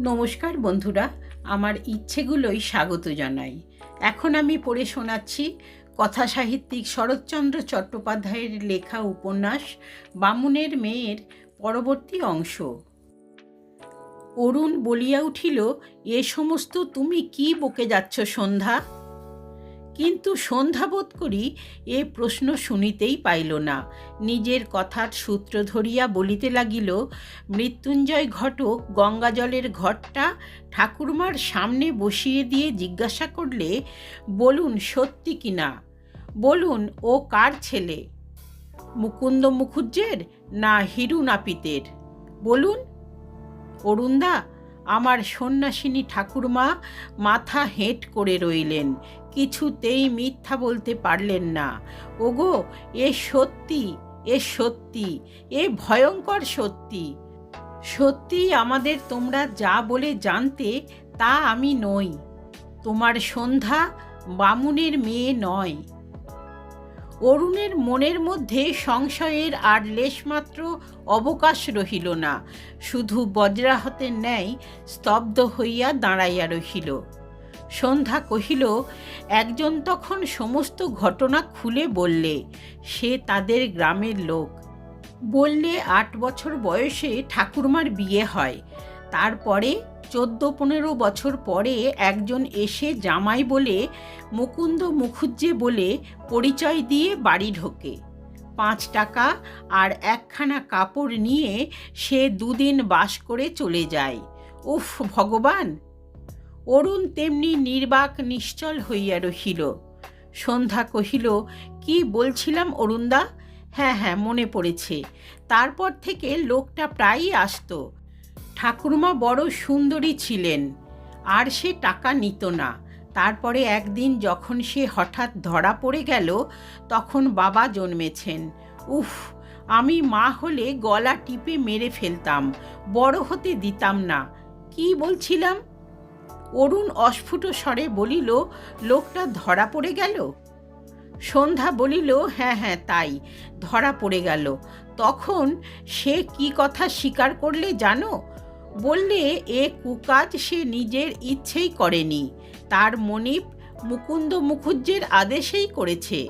নমস্কার বন্ধুরা, আমার ইচ্ছেগুলোই স্বাগত জানাই। এখন আমি পড়ে শোনাচ্ছি কথা সাহিত্যিক শরৎচন্দ্র চট্টোপাধ্যায়ের লেখা উপন্যাস, বামুনের মেয়ের পরবর্তী অংশ। অরুণ বলিয়া উঠিল, এ সমস্ত তুমি কি বকে যাচ্ছ সন্ধ্যা? কিন্তু সন্ধ্যা বোধ করি এ প্রশ্ন শুনিতেই পাইল না। নিজের কথার সূত্র ধরিয়া বলিতে লাগিল, মৃত্যুঞ্জয় ঘটক গঙ্গাজলের ঘরটা ঠাকুরমার সামনে বসিয়ে দিয়ে জিজ্ঞাসা করলে, বলুন সত্যি কি না? বলুন, ও কার ছেলে? মুকুন্দ মুখুজ্জের না হিরু নাপিতের বলুন, অরুণদা আমার সন্ন্যাসিনী ঠাকুরমা মাথা হেঁট করে রইলেন। কিছুতেই মিথ্যা বলতে পারলেন না। ওগো, এ সত্যি এ সত্যি, এ ভয়ঙ্কর সত্যি। সত্যি আমাদের তোমরা যা বলে জানতে, তা আমি নই। তোমার সন্ধ্যা বামুনের মেয়ে নয়। অরুণের মনের মধ্যে সংশয়ের আর লেশমাত্র অবকাশ রহিল না। শুধু বজ্রাহতের ন্যায় স্তব্ধ হইয়া দাঁড়াইয়া রহিল। সন্ধ্যা কহিল, একজন তখন সমস্ত ঘটনা খুলে বললে, সে তাদের গ্রামের লোক। বললে আট বছর বয়সে ঠাকুরমার বিয়ে হয়। তারপরে চোদ্দ পনেরো বছর পরে একজন এসে জামাই বলে, মুকুন্দ মুখুজ্জে বলে পরিচয় দিয়ে বাড়ি ঢোকে। পাঁচ টাকা আর একখানা কাপড় নিয়ে সে দুদিন বাস করে চলে যায়। উফ, ভগবান! অরুণ তেমনি নির্বাক নিশ্চল হইয়া রহিল। সন্ধ্যা কহিল, কি বলছিলাম অরুণদা? হ্যাঁ হ্যাঁ মনে পড়েছে। তারপর থেকে লোকটা প্রায়ই আসতো। ঠাকুরমা বড় সুন্দরী ছিলেন, আর সে টাকা নিত না। তারপরে একদিন যখন সে হঠাৎ ধরা পড়ে গেল, তখন বাবা জন্মেছেন। উফ, আমি মা হলে গলা টিপে মেরে ফেলতাম, বড় হতে দিতাম না। কি বলছিলাম? অরুণ অস্ফুট স্বরে বলিল, লোকটা ধরা পড়ে গেল? সন্ধ্যা বলিল হ্যাঁ হ্যাঁ তাই, ধরা পড়ে গেল। তখন সে কি কথা স্বীকার করলে জানো? বললে, এ কুকাজ সে নিজের ইচ্ছেই করেনি। তার মনিপ মুকুন্দ মুখুজ্জের আদেশেই করেছে।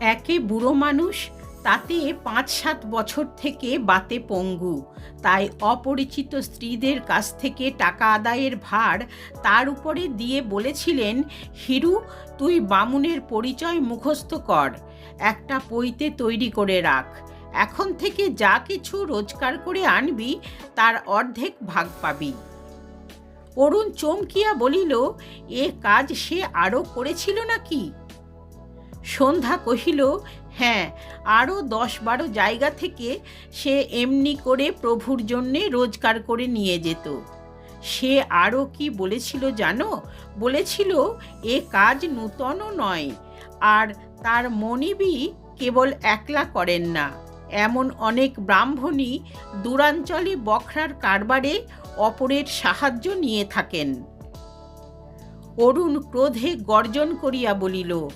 একে বুড়ো মানুষ, তাতে পাঁচ সাত বছর থেকে বাতে পঙ্গু। তাই অপরিচিত স্ত্রীদের কাছ থেকে টাকা আদায়ের ভার তার উপরে দিয়ে বলেছিলেন, হিরু, তুই বামুনের পরিচয় মুখস্থ কর। একটা পইতে তৈরি করে রাখ। এখন থেকে যা কিছু রোজগার করে আনবি, তার অর্ধেক ভাগ পাবি। অরুণ চমকিয়া বলিল, এ কাজ সে আরও করেছিল নাকি? সন্ধ্যা কহিল হ্যাঁ আরও দশ বারো জায়গা থেকে সে এমনি করে প্রভুর জন্যে রোজগার করে নিয়ে যেত। সে আরও কি বলেছিল জানো? বলেছিল, এ কাজ নূতনও নয়, আর তার মনিবি কেবল একলা করেন না। এমন অনেক ব্রাহ্মণই দূরাঞ্চলে বখরার কারবারে অপরের সাহায্য নিয়ে থাকেন। অরুণ ক্রোধে গর্জন করিয়া বলিল,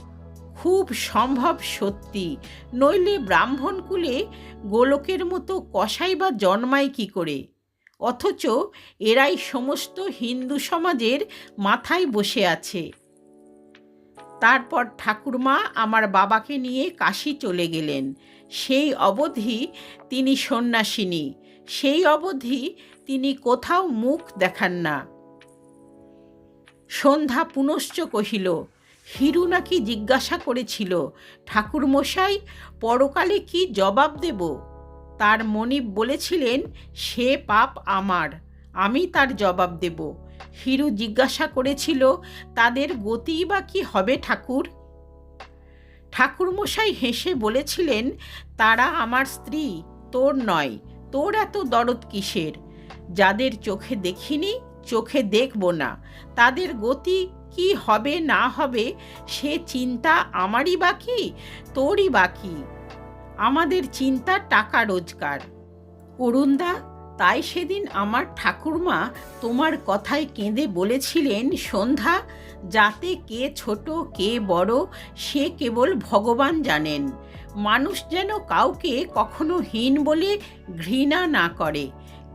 খুব সম্ভব সত্যি, নইলে ব্রাহ্মণকুলে গোলকের মতো কষাই বা জন্মায় কি করে? অথচ এরাই সমস্ত হিন্দু সমাজের মাথায় বসে আছে। তারপর ঠাকুরমা আমার বাবাকে নিয়ে কাশি চলে গেলেন। সেই অবধি তিনি সন্ন্যাসিনী, সেই অবধি তিনি কোথাও মুখ দেখান না। সন্ধ্যা পুনশ্চ কহিল, হিরু নাকি জিজ্ঞাসা করেছিল, ঠাকুরমশাই পরকালে কি জবাব দেব? তার মনিব বলেছিলেন, সে পাপ আমার, আমি তার জবাব দেব। হিরু জিজ্ঞাসা করেছিল, তাদের গতি বা কি হবে ঠাকুর? ঠাকুরমশাই হেসে বলেছিলেন, তারা আমার স্ত্রী, তোর নয়, তোর এত দরদ কিসের? যাদের চোখে দেখিনি, চোখে দেখব না। তাদের গতি কি হবে, না হবে, সে চিন্তা আমারই বাকি, তোরই বাকি। আমাদের চিন্তা টাকা রোজগার। অরুণদা তাই সেদিন আমার ঠাকুরমা তোমার কথায় কেঁদে বলেছিলেন, সন্ধ্যা, যাতে কে ছোট, কে বড়, সে কেবল ভগবান জানেন। মানুষ যেন কাউকে কখনো হীন বলে ঘৃণা না করে।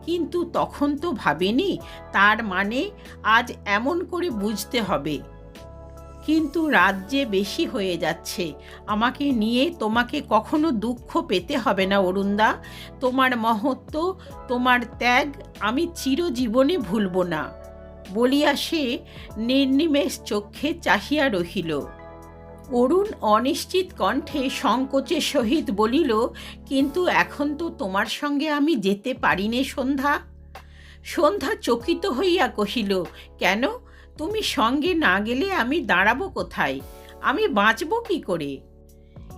কিন্তু তখন তো ভাবেনি, তার মানে আজ এমন করে বুঝতে হবে। কিন্তু রাত যে বেশি হয়ে যাচ্ছে। আমাকে নিয়ে তোমাকে কখনো দুঃখ পেতে হবে না, অরুণদা। তোমার মহত্ব, তোমার ত্যাগ আমি চিরজীবনে ভুলব না। বলিয়া সে নির্নিমেষ চক্ষে চাহিয়া রহিল। অরুণ অনিশ্চিত কণ্ঠে সংকোচের সহিত বলিল, কিন্তু এখন তো তোমার সঙ্গে আমি যেতে পারিনে সন্ধ্যা? সন্ধ্যা চকিত হইয়া কহিল, কেন? তুমি সঙ্গে না গেলে আমি দাঁড়াবো কোথায়? আমি বাঁচব কি করে?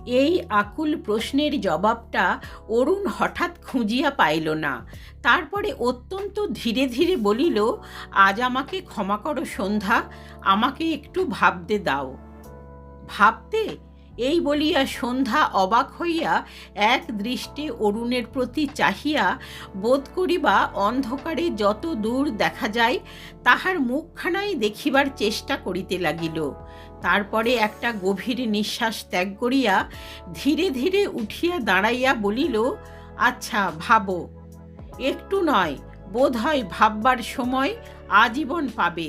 এই আকুল প্রশ্নের জবাবটা অরুণ হঠাৎ খুঁজিয়া পাইল না। তারপরে অত্যন্ত ধীরে ধীরে বলিল, আজ আমাকে ক্ষমা করো সন্ধ্যা, আমাকে একটু ভাবতে দাও। ভাবতে? এই বলিয়া সন্ধ্যা অবাক হইয়া এক দৃষ্টি অরুণের প্রতি চাহিয়া বোধ করিবা অন্ধকারে যত দূর দেখা যায়, তাহার মুখখানাই দেখিবার চেষ্টা করিতে লাগিল। তারপরে একটা গভীর নিঃশ্বাস ত্যাগ করিয়া ধীরে ধীরে উঠিয়া দাঁড়াইয়া বলিল আচ্ছা ভাবো। একটু নয় বোধ হয় ভাববার সময় আজীবন পাবে।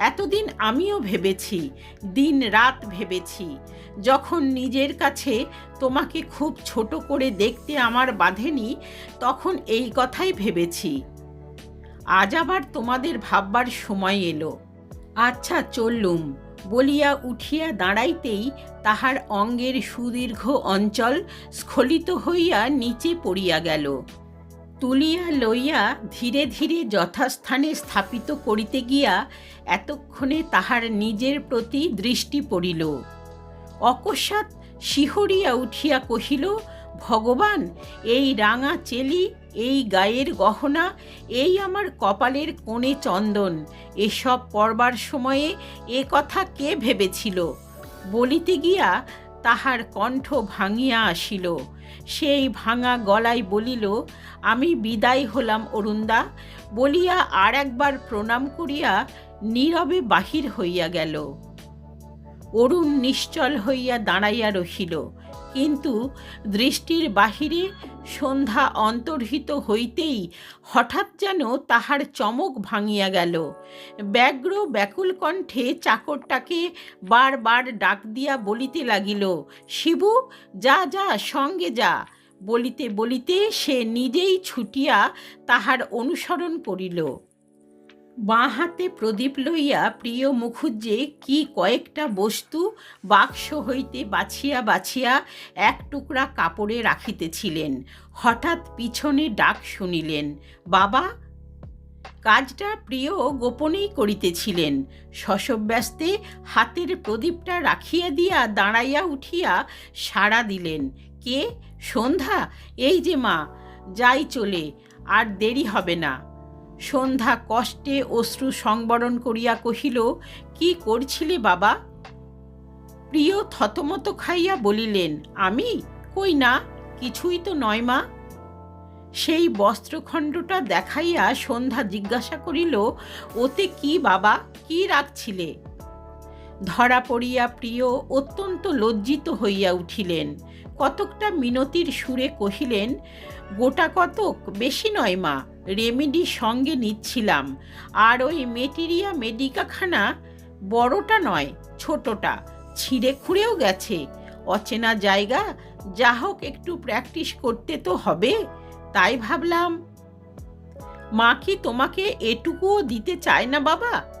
এতদিন আমিও ভেবেছি দিন রাত ভেবেছি। যখন নিজের কাছে তোমাকে খুব ছোট করে দেখতে আমার বাঁধেনি, তখন এই কথাই ভেবেছি। আজ আবার তোমাদের ভাববার সময় এলো। আচ্ছা চললুম। বলিয়া উঠিয়া দাঁড়াইতেই তাহার অঙ্গের সুদীর্ঘ অঞ্চল স্খলিত হইয়া নিচে পড়িয়া গেল। তুলিয়া লইয়া ধীরে ধীরে যথাস্থানে স্থাপিত করিতে গিয়া এতক্ষণে তাহার নিজের প্রতি দৃষ্টি পড়িল। অকস্মাৎ শিহরিয়া উঠিয়া কহিল, ভগবান, এই রাঙা চেলি, এই গায়ের গহনা, এই আমার কপালের কোণে চন্দন, এসব পড়বার সময়ে এ কথা কে ভেবেছিল? বলিতে গিয়া তাহার কণ্ঠ ভাঙিয়া আসিল। সেই ভাঙা গলায় বলিল, আমি বিদায় হলাম অরুণদা। বলিয়া আর একবার প্রণাম করিয়া নীরবে বাহির হইয়া গেল। অরুণ নিশ্চল হইয়া দাঁড়াইয়া রহিল। কিন্তু দৃষ্টির বাহিরে সন্ধ্যা অন্তর্হিত হইতেই হঠাৎ যেন তাহার চমক ভাঙিয়া গেল। ব্যগ্র ব্যাকুল কণ্ঠে চাকরটাকে বারবার ডাক দিয়া বলিতে লাগিল, শিবু, যা যা, সঙ্গে যা। বলিতে বলিতে সে নিজেই ছুটিয়া তাহার অনুসরণ করিল। বাঁ হাতে প্রদীপ লইয়া, প্রিয় মুখুজ্জে, কি কয়েকটা বস্তু বাক্স হইতে বাছিয়া বাছিয়া এক টুকরা কাপড়ে রাখিতেছিলেন? হঠাৎ পিছনে ডাক শুনিলেন, বাবা, কাজটা প্রিয় গোপনেই করিতেছিলেন। শশব্যস্তে হাতের প্রদীপটা রাখিয়া দিয়া দাঁড়াইয়া উঠিয়া সাড়া দিলেন, কে? সন্ধ্যা? এই যে মা, যাই চলে, আর দেরি হবে না। সন্ধ্যা কষ্টে অশ্রু সংবরণ করিয়া কহিল, কি করছিলে বাবা? প্রিয় থতমত খাইয়া বলিলেন, আমি? কই না, কিছুই তো নয় মা। সেই বস্ত্রখণ্ডটা দেখাইয়া সন্ধ্যা জিজ্ঞাসা করিল, ওতে কি বাবা? কি রাখছিলে ধরা পড়িয়া প্রিয় অত্যন্ত লজ্জিত হইয়া উঠিলেন। কতকটা মিনতির সুরে কহিলেন, গোটা কতক? বেশি নয় মা রেমেডি সঙ্গে নিচ্ছিলাম। আর ওই মেটেরিয়া মেডিকাখানা বড়টা নয়, ছোটটা। ছিঁড়ে খুঁড়েও গেছে। অচেনা জায়গা, যা হোক একটু প্র্যাকটিস করতে তো হবে, তাই ভাবলাম, মা কি তোমাকে এটুকুও দিতে চায় না বাবা?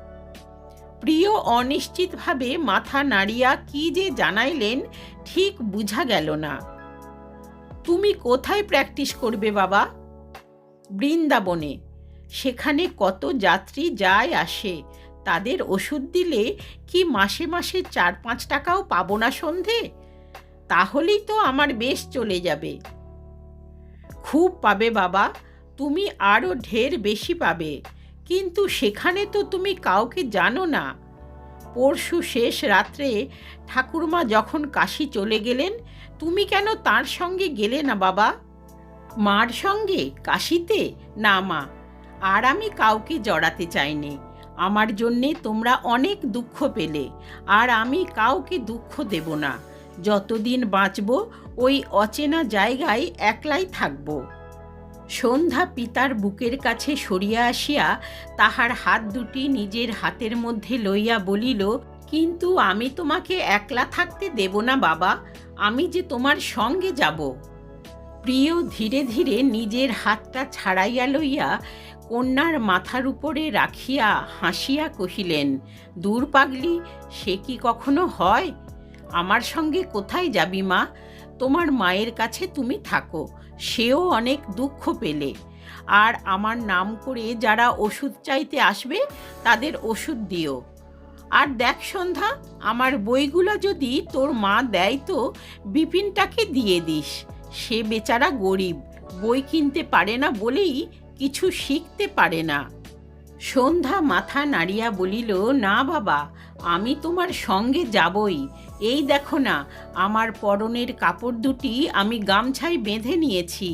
প্রিয় অনিশ্চিতভাবে মাথা নাড়িয়া কি যে জানাইলেন, ঠিক বুঝা গেল না। তুমি কোথায় প্র্যাকটিস করবে বাবা? বৃন্দাবনে। সেখানে কত যাত্রী যায় আসে, তাদের ওষুধ দিলে কি মাসে মাসে চার পাঁচ টাকাও পাবো না সন্ধে? তাহলেই তো আমার বেশ চলে যাবে। খুব পাবে বাবা, তুমি আরও ঢের বেশি পাবে। কিন্তু সেখানে তো তুমি কাউকে জানো না। পরশু শেষ রাত্রে ঠাকুরমা যখন কাশি চলে গেলেন, তুমি কেন তার সঙ্গে গেলে না বাবা? মার সঙ্গে? কাশিতে? না মা, আর আমি কাউকে জড়াতে চাইনি। আমার জন্যে তোমরা অনেক দুঃখ পেলে, আর আমি কাউকে দুঃখ দেব না। যতদিন বাঁচব, ওই অচেনা জায়গায় একলাই থাকব। সন্ধ্যা পিতার বুকের কাছে সরিয়া আসিয়া তাহার হাত দুটি নিজের হাতের মধ্যে লইয়া বলিল, কিন্তু আমি তোমাকে একলা থাকতে দেব না বাবা, আমি যে তোমার সঙ্গে যাব। প্রিয় ধীরে ধীরে নিজের হাতটা ছাড়াইয়া লইয়া কন্যার মাথার উপরে রাখিয়া হাসিয়া কহিলেন, দূর পাগলি, সে কি কখনো হয়? আমার সঙ্গে কোথায় যাবি মা? তোমার মায়ের কাছে তুমি থাকো সেও অনেক দুঃখ পেলে। আর আমার নাম করে যারা ওষুধ চাইতে আসবে, তাদের ওষুধ দিও। আর দেখ সন্ধ্যা, আমার বইগুলো যদি তোর মা দেয় তো বিপিনটাকে দিয়ে দিস। সে বেচারা গরিব, বই কিনতে পারে না বলেই কিছু শিখতে পারে না। সন্ধ্যা মাথা নাড়িয়া বলিল, না বাবা, আমি তোমার সঙ্গে যাবই। এই দেখো না আমার পরনের কাপড় দুটি আমি গামছায় বেঁধে নিয়েছি।